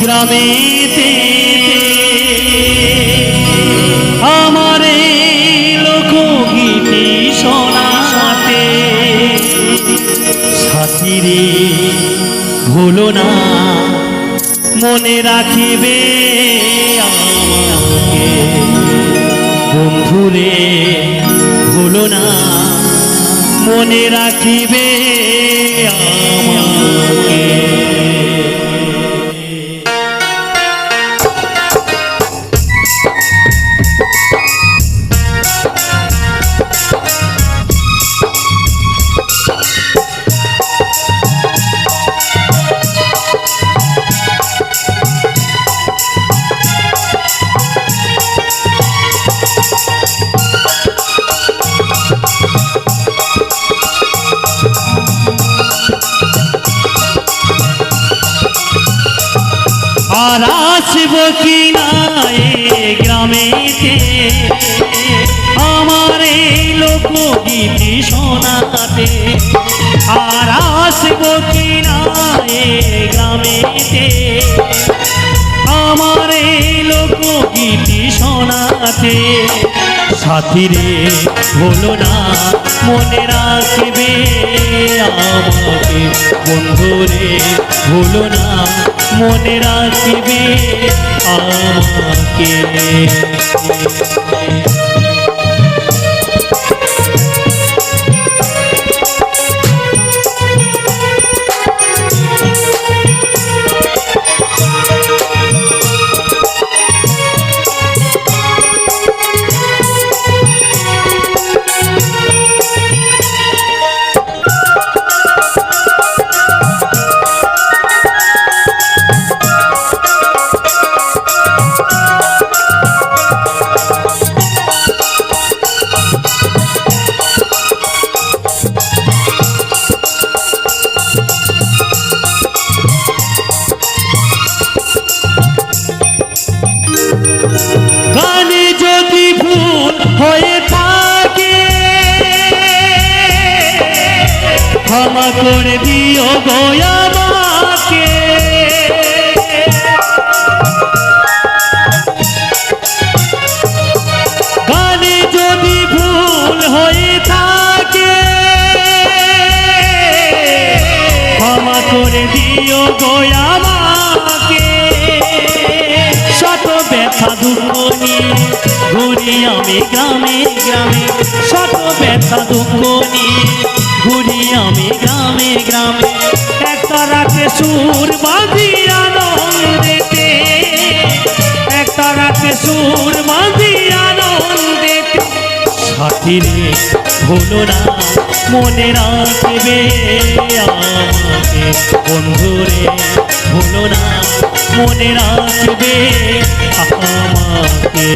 গ্রামেতে আমার লোকগীতি শোনাতে সাথীরে, ভুলো না, মনে রাখিবে আমাকে। বন্ধুরে, ভুলো না, মনে রাখিবে আর আসব কি না গ্রামেতে? আমার এই লোকগীতি শোনাতে। আর আসব কি না গ্রামেতে? আমার এই লোকগীতি শোনাতে। সাথীরে বলো না মনে রাখবে আমাকে। বন্ধু রে বলো না মনে রাখবে আমাকে। ক্ষমা করে দিও গো আমাকে। গানে যদি ভুল হয়ে থাকে, ক্ষমা করে দিও গো আমাকে। শত ব্যথা দুঃখ নিয়ে ঘুরি আমি গ্রামে গ্রামে, শত ব্যথা দুঃখ নিয়ে ঘুরি আমি গ্রামে গ্রামে। একটা রাতে সুর বাঁধি আনন্দেতে একটা রাতে সুর বাঁধি আনন্দেতে সাথীরে ভুলো না, মনে রাখবে আমাকে। বন্ধুরে ভুলো না, মনে রাখবে আমাকে।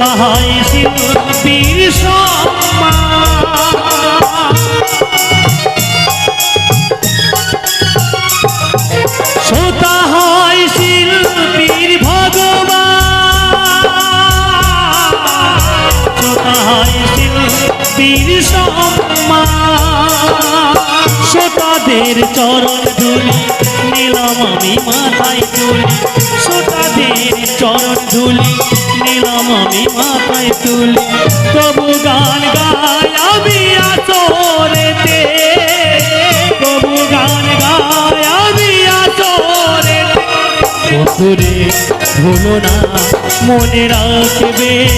শ্রোতা হয় শিল্পীর সম্মান শ্রোতা হয় শিল্পীর ভগবান। শ্রোতা হয় শিল্পীর সম্মান। চরণ ধুলি, নিলাম আমি মাথায় তুলি শ্রোতাদের চরণ ধুলি নিলাম আমি মাথায় তুলি। তবু গান গায় আমি আসরেতে। তবু গান গায় আমি আসরেতে। বন্ধুরে, ভুলো না, মনে রাখবে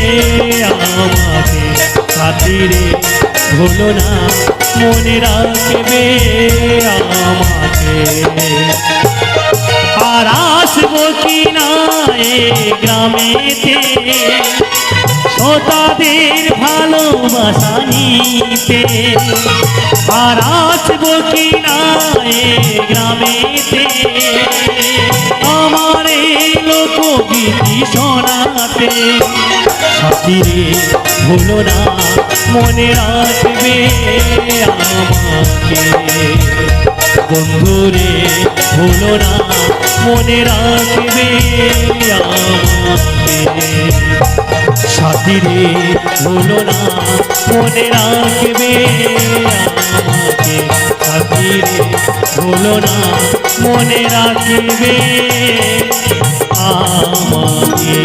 আমাকে। খাতিরে ভুলো না, মনে রাখবে আমাকে। আর আসব কি এ গ্রামেতে? শ্রোতাদের ভালোবাসা নিতে আর আসব কি এ গ্রামেতে? আমার লোকগীতি শোনাতে সাথীরে ভুলো না, মনে রাখবে আমাকে। বন্ধুরে ভুলো না, মনে রাখবে সাথী রে ভুলো না, মনে রাখবে সাথী রে ভুলো না, মনে রাখবে আমাকে।